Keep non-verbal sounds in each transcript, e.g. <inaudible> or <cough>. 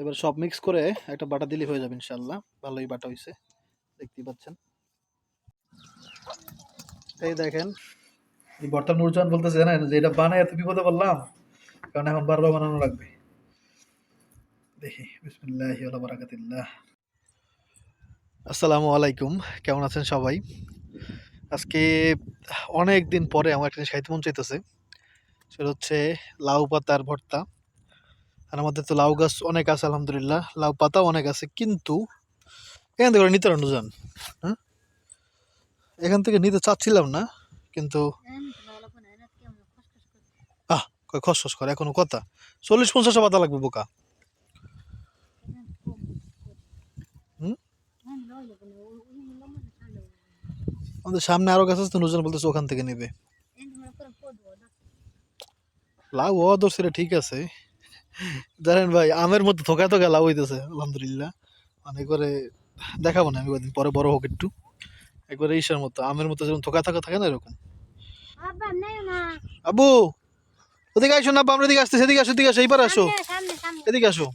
এবার সব মিক্স করে একটা বাটা দিলে হয়ে যাবে ইনশাল্লাহ ভালোই বাটা হয়েছে দেখতেই পাচ্ছেন। এই দেখেন, এই বর্তমান নুরজান বলতেছে, জানেন? যে এটা বানায় এত বিপদে বললাম কারণ এখন বারবার বানানো লাগবে। দেখি, বিসমিল্লাহ বারাকাতিল্লাহ। আসসালামু আলাইকুম, কেমন আছেন সবাই? আজকে অনেক দিন পরে আমার একটা জিনিস খাইতে মন চাইতেছে, সেটা হচ্ছে লাউ পাতার ভর্তা। আমাদের তো লাউ গাছ অনেক আছে, আলহামদুলিল্লাহ। লাউ পাতাও অনেক আছে, কিন্তু এখান থেকে ওরা নিতে পারেন যান হ্যাঁ? এখান থেকে নিতে চাচ্ছিলাম না, কিন্তু আহ খসখস করে, এখনও কথা। চল্লিশ পঞ্চাশ পাতা লাগবে বোকা? আমাদের সামনে আরও গাছ আছে নুজন বলতেছে ওখান থেকে নেবে। লাউ ঠিক আছে। জানেন ভাই আমের মধ্যে থোকা থোকা লাউ হইতেছে আলহামদুলিল্লাহ। মানে করে দেখাবো না আমি কদিন পরে বড় হোক একটু। একবারে ঈশার মতো আমের মতো যেরকম থোকা থাকা থাকে না এরকম। আবু ওদিকে আসো না আমরা এদিকে আসতে সেদিকে আসো এদিকে আসো এইবার আসো। এদিকে আসো।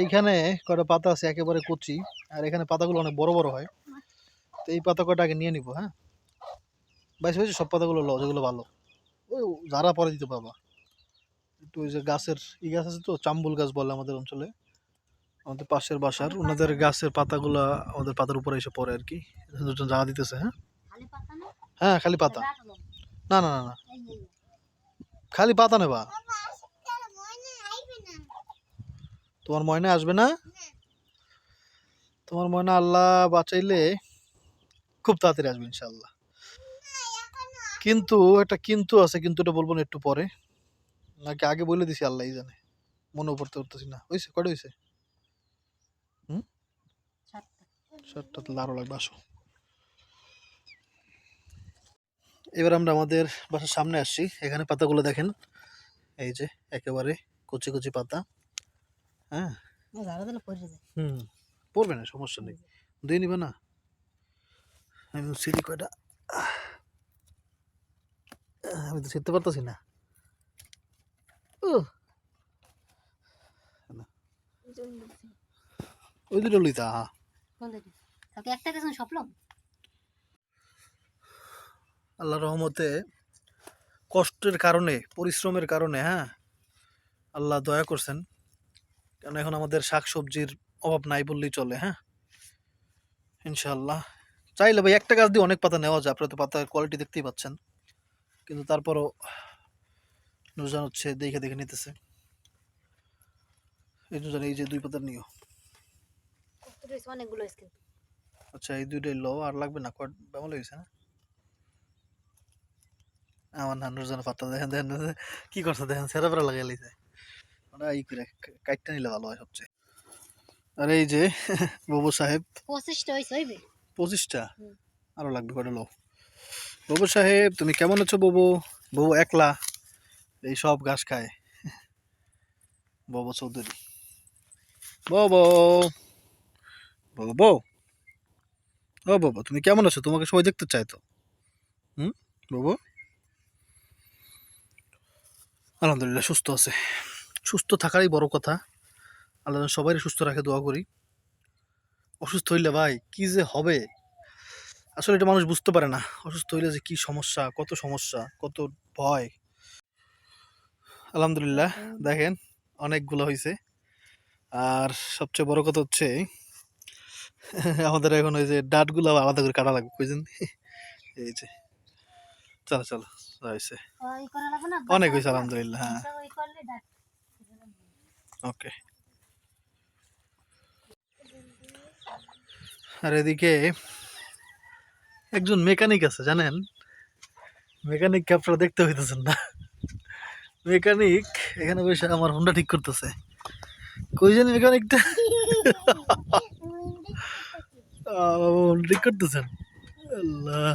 এইখানে কটা পাতা আছে একেবারে কচি। আর এখানে পাতাগুলো অনেক বড় বড় হয়। তো এই পাতা কটা আগে নিয়ে নিবো হ্যাঁ? বাইশ হয়েছে সব পাতাগুলো লো যেগুলো ভালো। ওই যারা পরে দিতে পারবা। একটু ওই যে গাছের ই গাছ আছে তো চাম্বুল গাছ বলে আমাদের অঞ্চলে। আমাদের পাশের বাসার ওনাদের গাছের পাতাগুলো আমাদের পাতার উপরে এসে পড়ে আর কি দুজন জায়গা দিতেছে হ্যাঁ? হ্যাঁ খালি পাতা। না না না না। খালি পাতা নেবা। তোমার ময়না আসবে না? তোমার ময়না আল্লাহ বাঁচাইলে খুব তাড়াতাড়ি আসবে ইনশাল্লাহ কিন্তু, একটা কিন্তু আছে, কিন্তু এটা বলব না একটু পরে। নাকি আগে বলে দিছি, আল্লাহই জানে। মনে পড়তে পারতেছি না। হয়েছে কটা হয়েছে হুম? সাতটা লাগবে, আসো। এবার আমরা আমাদের বাসার সামনে আসছি। এখানে পাতাগুলো দেখেন। এই যে, একেবারে কচি কচি পাতা। হ্যাঁ? হুম। পড়বে না, সমস্যা নেই। দিয়ে নিবে না? আমি সিঁড়ি কয়টা? আমি তো শিখতে পারতেছি না। ওই দুটো লইতা হা একটা কিছু স্বপ্ন আল্লাহ রহমতে কষ্টের কারণে পরিশ্রমের কারণে হ্যাঁ আল্লাহ দয়া করছেন। কারণ এখন আমাদের শাক সবজির অভাব নাই বললেই চলে হ্যাঁ। ইনশাল্লাহ চাইলে ভাই একটা গাছ দিয়ে অনেক পাতা নেওয়া যায় আপনারা তো পাতার কোয়ালিটি দেখতেই পাচ্ছেন। কিন্তু তারপরও নুরজান হচ্ছে দেখে দেখে নিতেছে। এই নুরজান এই যে দুই পাতার নিও। অনেকগুলো আচ্ছা এই দুইটাই লো আর লাগবে না? কট কেমন হয়েছে না? আমার নানুর জন্য পাত্তা দেখেন দেখেন কি করছে দেখেন সেরা ফেরা লাগাই লাইছে। ওরা এই করে কাইটটা নিলে ভালো হয় সবচেয়ে। আর এই যে <laughs> বাবু সাহেব। পঁচিশটা হয়েছে পঁচিশটা। আরও লাগবে কটা লো বাবু সাহেব, তুমি কেমন আছো বাবু? বাবু একলা, এই সব ঘাস খায়। বাবু চৌধুরী। বাবু বাবু বউ ও বাবু, তুমি কেমন আছো? তোমাকে সবাই দেখতে চায় তো। হুম, বাবু? আলহামদুলিল্লাহ, সুস্থ আছে। সুস্থ থাকারই বড় কথা। আল্লাহ সবাই সুস্থ রাখে, দোয়া করি। অসুস্থ হইলে ভাই, কি যে হবে? আসলে এটা মানুষ বুঝতে পারে না। অসুস্থ হইলে যে কি সমস্যা কত সমস্যা কত ভয়। আলহামদুলিল্লাহ দেখেন অনেকগুলো হয়েছে আর সবচেয়ে বড় কথা হচ্ছে আমাদের এখন ওই যে ডাটগুলো আলাদা করে কাটা লাগবে বুঝলেন এই যে। চলো চলো হয়েছে অনেক হয়েছে আলহামদুলিল্লাহ হ্যাঁ। ওকে। আর এদিকে একজন মেকানিক আছে জানেন? মেকানিককে আপনারা দেখতে হইতেছেন না। মেকানিক এখানে বসে আমার হোন্ডা ঠিক করতেছে। কই জানি মেকানিকটা? হোন্ডা ঠিক করতেছেন? আল্লাহ।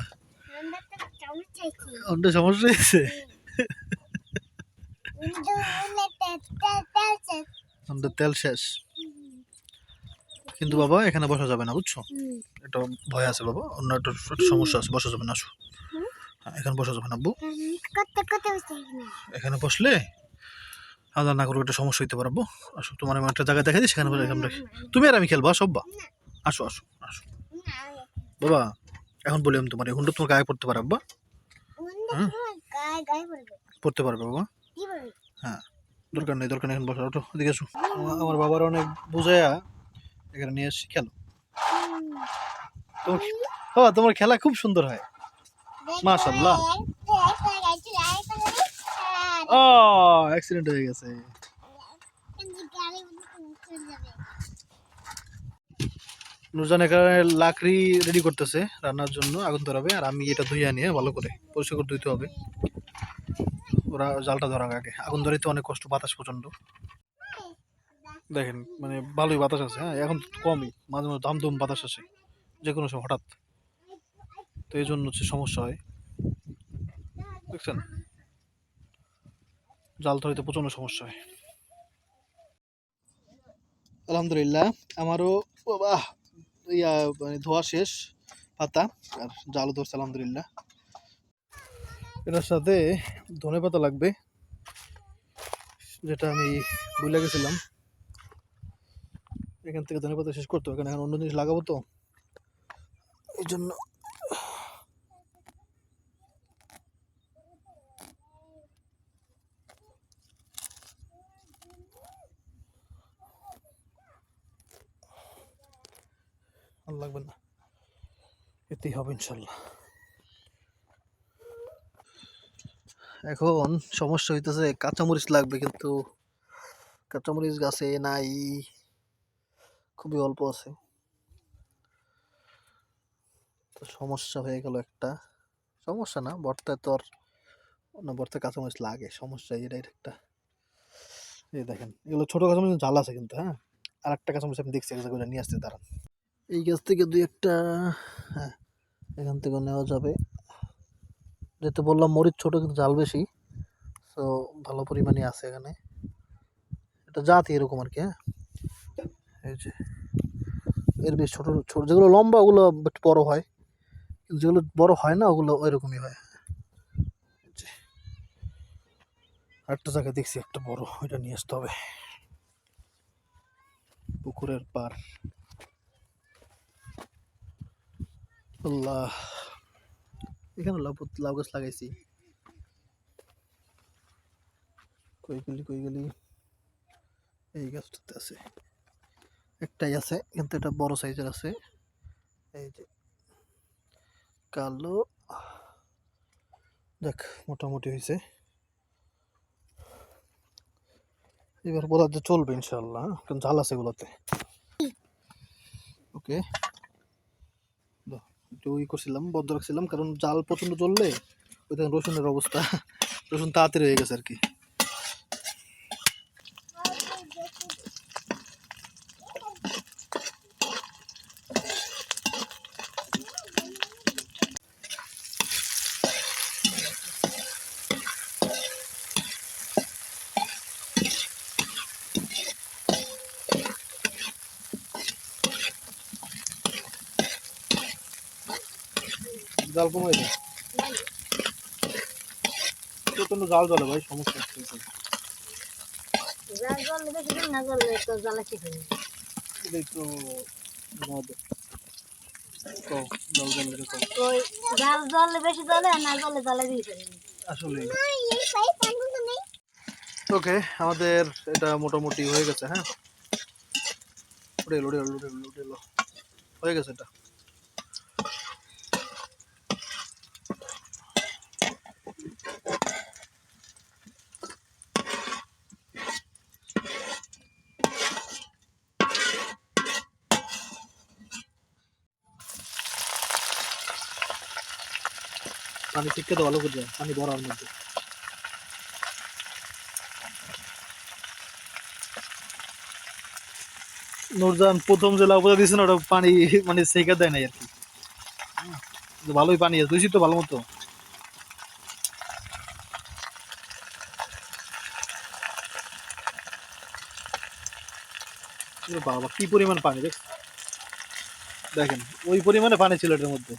হোন্ডা সমস্যা হয়েছে হোন্ডার তেল শেষ। কিন্তু বাবা এখানে বসা যাবে না বুঝছ? এটা ভয় আছে বাবা অন্য একটা সমস্যা আছে বসা যাবে না আসো। হ্যাঁ, এখানে বসা যাবে না আব্বু। এখানে বসলে আলাদা না করব একটা সমস্যা হইতে পারব আসো তোমার আমি একটা জায়গায় দেখা দিই সেখানে বসে এখানে রাখি তুমি আর আমি খেলব আসো আব্বা। আসো আসো আসো। বাবা এখন বলি আমি তোমার এখন তো তোমার গায়ে পড়তে পারে আব্বা? হ্যাঁ? পড়তে পারবে বাবা। হ্যাঁ দরকার নেই দরকার নেই এখন বসো ওঠো এদিকে আসো। আমার বাবার অনেক বুঝাইয়া এখানে নিয়ে এসেছি খেলো। বাবা তোমার খেলা খুব সুন্দর হয়। মাশাআল্লাহ। ও অ্যাক্সিডেন্ট হয়ে গেছে। নুরজান এখানে লাকড়ি রেডি করতেছে রান্নার জন্য আগুন ধরাবে আর আমি এটা ধুইয়া নিয়ে ভালো করে পরিষ্কার করে ধুইতে হবে। ওরা জালটা ধরা আগে। আগুন ধরাইতে অনেক কষ্ট বাতাস প্রচণ্ড দেখেন মানে ভালোই বাতাস আছে হ্যাঁ? এখন কমই, মাঝে মাঝে দামদম বাতাস আসে যে কোনো সময়, হঠাৎ। তো এই জন্য হচ্ছে সমস্যা হয়। দেখছেন? জাল ধরাইতে প্রচণ্ড সমস্যা হয়। আলহামদুলিল্লাহ, আমারও ইয়া মানে ধোয়া শেষ, পাতা, আর জালও ধরছে, আলহামদুলিল্লাহ। এটার সাথে ধনে পাতা লাগবে, যেটা আমি ভুলে গেছিলাম। এখান থেকে ধনে পাতা শেষ করতে হবে, কারণ এখন অন্য জিনিস লাগাবো তো। এই জন্য লাগবে না। এতেই হবে ইনশাল্লাহ। এখন সমস্যা হইতেছে, কাঁচামরিচ লাগবে কিন্তু কাঁচামরিচ গাছে নাই। খুবই অল্প আছে। তো সমস্যা হয়ে গেল একটা। সমস্যা না বর্তায় তো আর না বর্তায় কাঁচামরিচ লাগে, সমস্যা এটাই একটা। এই দেখেন, এগুলো ছোটো কাঁচামরিচ জাল আছে কিন্তু হ্যাঁ? আর একটা কাঁচামরিচ আমি দেখছি এক নিয়ে আসতে দাঁড়ান। এই গাছ থেকে দুই একটা হ্যাঁ এখান থেকে নেওয়া যাবে। যেহেতু বললাম মরিচ ছোট কিন্তু জাল বেশি, তো ভালো পরিমাণে আছে এখানে। এটা জাতি এরকম আর কি হ্যাঁ? এই যে, এর বেশ ছোট ছোট, যেগুলো লম্বা, ওগুলো একটু বড় হয়। যেগুলো বড় হয় না, ওগুলো ওইরকমই হয়। আরেকটা জায়গায় দেখছি একটা বড়, ওইটা নিয়ে আসতে হবে। পুকুরের পার এখানে পুত- লাউ গাছ লাগাইছি। কই গেলি কই গেলি? এই গাছটাতে আছে। একটাই আছে, কিন্তু এটা বড় সাইজের আছে। এই যে কালো, দেখ, মোটামুটি হয়েছে। এবার বলা যে চলবে ইনশাল্লাহ হ্যাঁ? কারণ ঝাল আছে এগুলোতে। ওকে। একটু করছিলাম বন্ধ রাখছিলাম, কারণ জাল প্রচণ্ড চললে ওই রসুনের অবস্থা, রসুন তাড়াতাড়ি হয়ে গেছে আর কি। জাল কমাই দেয় প্রচণ্ড জাল জ্বলে ভাই সমস্যা হচ্ছে এখানে। জাল জল বেশি দিন না জল তো জ্বালা ঠিক হয়ে যাবে। এটা একটু নাও দে। কও, জাল জ্বলে রে কও। ওই জাল জল বেশি জলে না জলে জ্বালা দিয়ে ফেলে আসলে ওকে আমাদের এটা মোটামুটি হয়ে গেছে হ্যাঁ উঠে এলো উঠে এলো উঠে এলো উঠে এলো হয়ে গেছে এটা পানি শিক্ষা তো ভালো করে পানি ভরার মধ্যে। নুরজান, প্রথম যে লাউ দিয়েছে না ওটা পানি মানে সেকা দেয় নাই আর কি। ভালোই পানি আছে দুইছি তো ভালো মতো। বাবা, কি পরিমাণ পানি, দেখ। দেখেন, ওই পরিমাণে পানি ছিল এটার মধ্যে।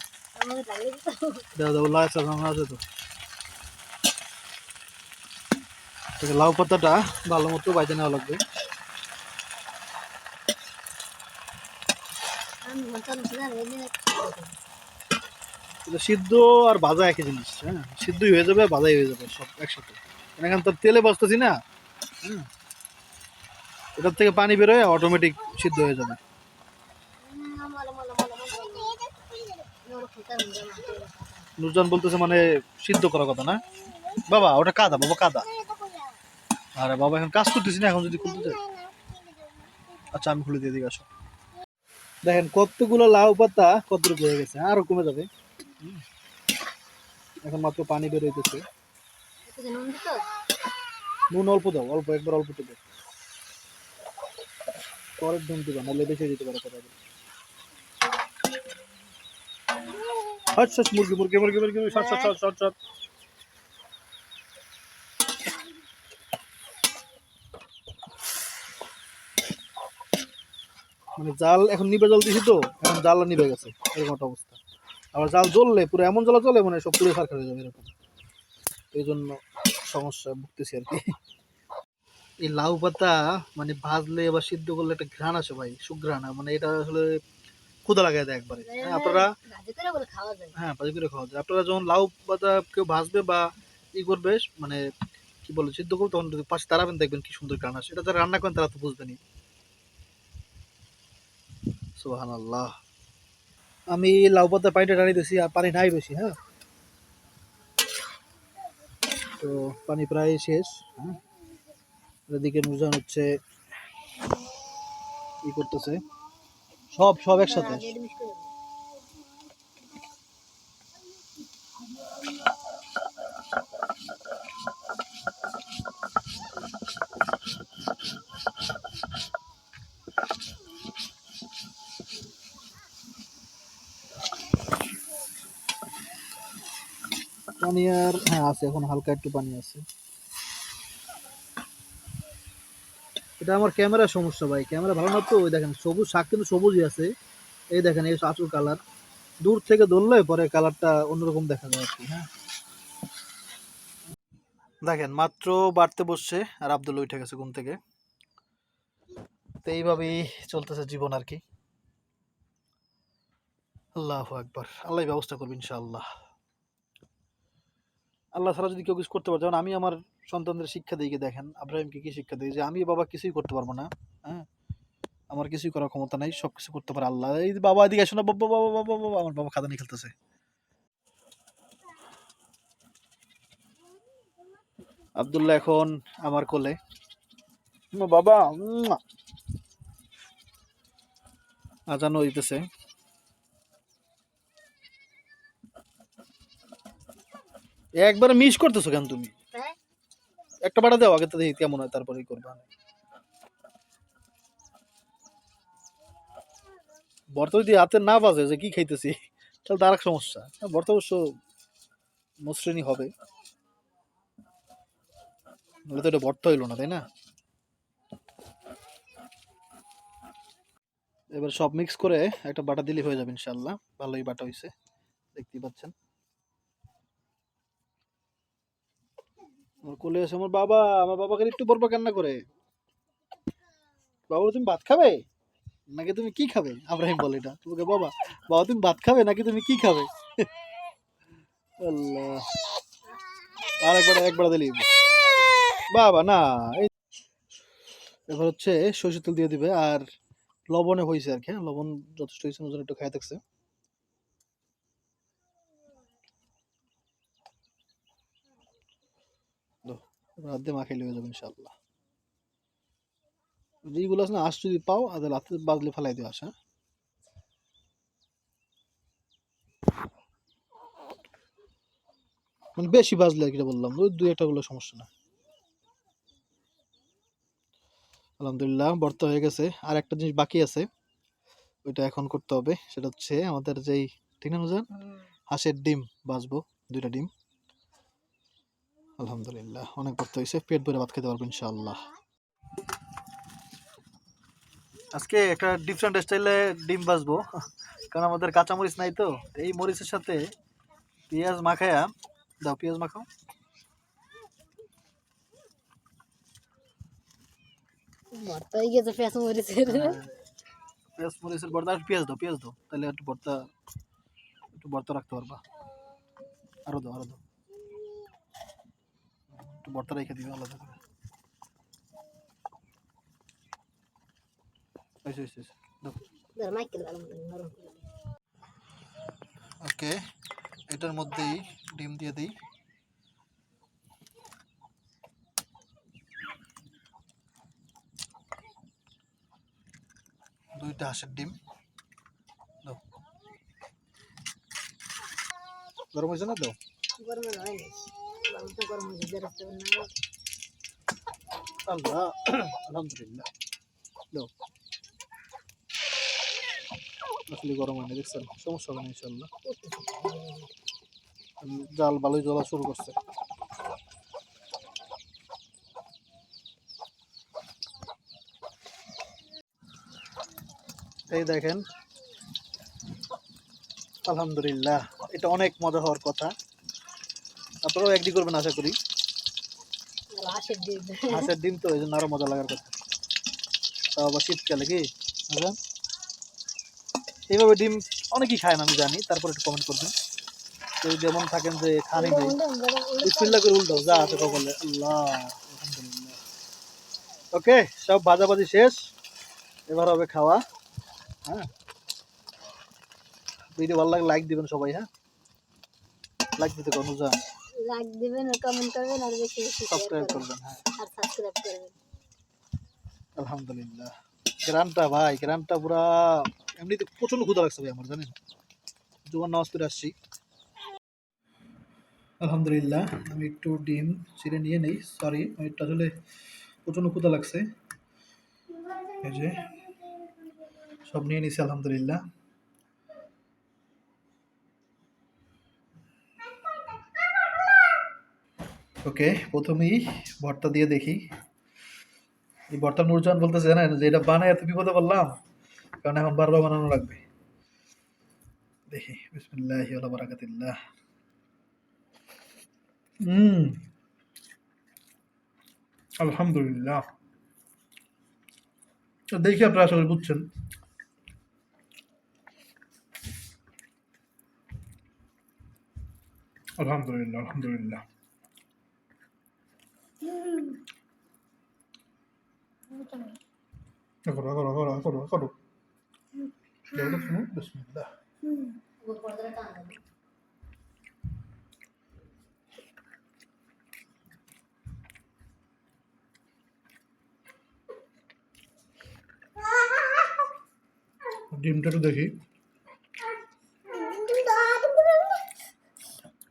লাউ পাতাটা ভালো মতো বাইতে নেওয়া লাগবে। সিদ্ধ আর ভাজা একই জিনিস হ্যাঁ? সিদ্ধই হয়ে যাবে, ভাজাই হয়ে যাবে সব একসাথে। মানে এখন তো তেলে বসতেছি না হ্যাঁ এটার থেকে পানি বেরোয় অটোমেটিক সিদ্ধ হয়ে যাবে। নুরজান বলতেছে মানে সিদ্ধ করার কথা না? বাবা, ওটা কাদা, বাবা, কাদা। আরে বাবা, এখন কাজ করতেছি না, এখন যদি খুলতে চাই আচ্ছা আমি খুলে দিয়ে দিই, আসো। দেখেন, কতগুলো লাউ পাতা কতটুকু হয়ে গেছে, আরও কমে যাবে। এখন মাত্র পানি বের হইতেছে। নুন অল্প দাও, অল্প, একবার অল্প দাও। পরের নুন দিবা, নাহলে বেশি যেতে পারে কথা আচ্ছা মুরগি মুরগি মুরগি মুরগি shot shot shot shot shot. মানে জাল এখন নিবে জল দিছি তো, এখন জাল নিবে গেছে, এরকম একটা অবস্থা। আবার জাল জ্বললে, পুরো এমন জ্বলা চলে মানে সব পুরো খার হয়ে যাবে এরকম। এই জন্য সমস্যা ভুগতেছি আর কি। এই লাউ পাতা মানে ভাজলে বা সিদ্ধ করলে একটা ঘ্রাণ আসে ভাই, সুঘ্রাণ মানে এটা আসলে ক্ষুদা লাগাই দেয় একবারে। হ্যাঁ, আপনারা খাওয়া যায়। হ্যাঁ ভাজি করে খাওয়া যায়। আপনারা যখন লাউ পাতা কেউ ভাজবে বা ই করবে মানে কি বলে সিদ্ধ করবে তখন যদি পাশে তারাবেন দেখবেন কি সুন্দর গান আসে এটা যারা রান্না করেন তারা তো বুঝবেনই। সোহান আল্লাহ আমি লাউ পাতা পানিটা টানি দিয়েছি আর পানি নাই বেশি হ্যাঁ। তো পানি প্রায় শেষ হ্যাঁ। এদিকে নুরজান হচ্ছে ই করতেছে। সব সব একসাথে? মিক্স করে পানি আর হ্যাঁ আছে এখন হালকা একটু পানি আছে। এটা আমার ক্যামেরার সমস্যা ভাই, ক্যামেরা ভালো না তো, ওই দেখেন সবুজ, শাক কিন্তু সবুজই আছে। এই দেখেন, এই আচুর কালার দূর থেকে ধরলে পরে কালারটা অন্যরকম দেখা যায় আর কি হ্যাঁ। দেখেন, মাত্র বাড়তে বসছে, আর আব্দুল উঠে গেছে ঘুম থেকে। তো এইভাবেই চলতেছে জীবন আর কি। আল্লাহ একবার আল্লাহ ব্যবস্থা করবে ইনশাআল্লাহ। আল্লাহ ছাড়া যদি কেউ কিছু করতে পারে, যেমন আমি আমার সন্তানদের শিক্ষা গিয়ে দেখেন, আব্রাহিমকে কি শিক্ষা দিই যে আমি বাবা কিছুই করতে পারব না হ্যাঁ? আমার কিছুই করার ক্ষমতা নাই সব কিছু করতে পারে আল্লাহ। এই বাবা এদিকে আসো না, বাবা বাবা বাবা বাবা, আমার বাবা খাদানি খেলতেছে। আব্দুল্লাহ এখন আমার কোলে। বাবা। আজানও হইতেছে একবারে মিস করতেছো কেন তুমি? একটা বাড়া দাও, আগে তো দেখি কেমন হয় তারপরে করবা বর্ত যদি হাতে না বাজে, যে কি খাইতেছি? তাহলে তার এক সমস্যা। বর্ত অবশ্য মসৃণই হবে। নাহলে তো এটা বর্ত হইল না, তাই না? এবার সব মিক্স করে একটা বাটা দিলে হয়ে যাবে ইনশাল্লাহ ভালোই বাটা হয়েছে দেখতেই পাচ্ছেন। আমার কোলে আছে আমার বাবা, আমার বাবাকে একটু বরবা কান্না করে। বাবা তুমি ভাত খাবে? নাকি তুমি কি খাবে? আব্রাহিম বলে এটা। তোমাকে বাবা বাবা, তুমি ভাত খাবে? নাকি তুমি কি খাবে? আল্লাহ। আর একবার একবার দিলি। বাবা, না, এই এবার হচ্ছে সরষের তেল দিয়ে দিবে। আর লবণে হয়েছে আর কি হ্যাঁ? লবণ যথেষ্ট হয়েছে একটু খাই থাকছে। এবার হাত দিয়ে মাখাইলে হয়ে যাবে ইনশাল্লাহ আছে না আঁশ যদি পাও বাজলে ফেলাই দিও আসা মানে বেশি বাজলে আর কি বললাম ওই দুই একটা গুলো সমস্যা না। আলহামদুলিল্লাহ বর্ত হয়ে গেছে। আর একটা জিনিস বাকি আছে ওইটা এখন করতে হবে সেটা হচ্ছে আমাদের যেই ঠিক না হাঁসের ডিম বাজবো দুইটা ডিম। আলহামদুলিল্লাহ অনেক বর্ত হয়েছে। পেট ভরে ভাত খেতে পারব ইনশাআল্লাহ। আজকে একটা ডিফারেন্ট স্টাইলে ডিম বাজবো কারণ আমাদের কাঁচা মরিচ নাই তো এই মরিচের সাথে পেঁয়াজ মাখায়া দাও পেঁয়াজ মাখাও। ভর্তা হয়ে গেছে পেঁয়াজ মরিচের। হ্যাঁ, পেঁয়াজ মরিচের ভর্তা আর পেঁয়াজ দাও পেঁয়াজ দাও। তাহলে একটু ভর্তা একটু ভর্তা রাখতে পারবা। আরও দাও আরও দাও। একটু ভর্তা রেখে দিবে আলাদা করে। ওকে এটার মধ্যেই ডিম দিয়ে দিই। দুইটা হাঁসের ডিম। গরম হয়েছে না তো? গরম হয়নি। গরম দেখছেন সমস্যা জাল ভালোই জ্বলা শুরু করছে এই দেখেন, আলহামদুলিল্লাহ, এটা অনেক মজা হওয়ার কথা। আপনারাও একদি করবেন আশা করি। হাঁসের ডিম। তো এই জন্য আরও মজা লাগার কথা। তাও আবার শীতকালে কি? বুঝলেন এইভাবে ডিম অনেকেই খায় না আমি জানি। তারপর একটু কমেন্ট করবেন। কেউ যেমন থাকেন যে খানি নেই। করে উল্টো যা আছে কপালে আল্লাহ ওকে সব ভাজাভাজি শেষ। এবার হবে খাওয়া। হ্যাঁ। ভিডিও ভালো লাগলে লাইক দিবেন সবাই হ্যাঁ? লাইক দিতে কোনো যা লাইক দিবেন আর কমেন্ট করবেন আর বেশি বেশি সাবস্ক্রাইব করবেন। হ্যাঁ। আর সাবস্ক্রাইব করবেন। আলহামদুলিল্লাহ। গ্রানটা ভাই গ্রানটা পুরা এমনিতে প্রচণ্ড ক্ষুধা লাগছে ভাই আমার জানেন? জোয়ান নামাজ পড়ে আসছি। আলহামদুলিল্লাহ আমি একটু ডিম ছিঁড়ে নিয়ে নেই সরি আমি একটু আসলে প্রচণ্ড ক্ষুধা লাগছে। এই যে সব নিয়ে নিছি আলহামদুলিল্লাহ। ওকে, প্রথমেই ভর্তা দিয়ে দেখি। এই বর্তমান নুরজান বলতেছে, জানেন? যে এটা বানায় এত বিপদে বললাম কারণ এখন বারবার বানানো লাগবে। দেখি, বিসমিল্লাহ বারাকাতিল্লাহ। হুম আলহামদুলিল্লাহ। দেখি আপনারা আসলে বুঝছেন। আলহামদুলিল্লাহ আলহামদুলিল্লাহ। করো করো করো করো দেখো শুনো বিসমিল্লাহ ডিমটা একটু দেখি।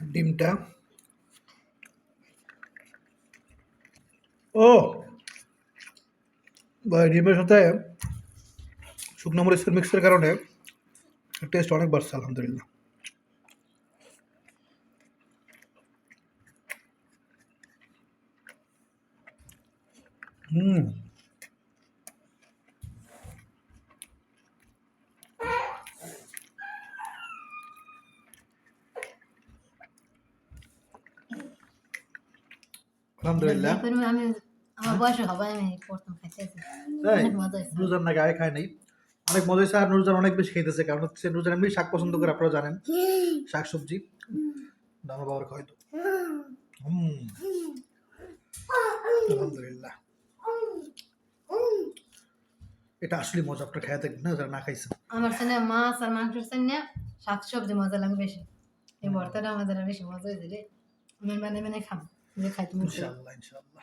ডিমটা ও। ভাই, ডিমের সাথে শুকনো মরিচের মিক্সের কারণে টেস্ট অনেক বাড়ছে, আলহামদুলিল্লাহ। হুম। আলহামদুলিল্লাহ। আমি আমার বয়স হবে আমি প্রথম খাইতেছি। অনেক মজা হয়েছে। নুরজান নাকি আগে খায় নাই। অনেক মজা হয়েছে আর নুরজান অনেক বেশি খেতেছে কারণ হচ্ছে নুরজান এমনি শাক পছন্দ করে আপনারা জানেন। শাক সবজি। আমার বাবার হুম। আলহামদুলিল্লাহ। এটা আসলে মজা আপনার খেয়ে থাকবেন না যারা না খাইছেন। আমার সামনে মাছ আর মাংসের সামনে শাক সবজি মজা লাগে বেশি। এই ভর্তাটা আমাদের বেশি মজা হয়েছে রে। আমি মানে মানে যে খাই তুমি ইনশাআল্লাহ ইনশাআল্লাহ।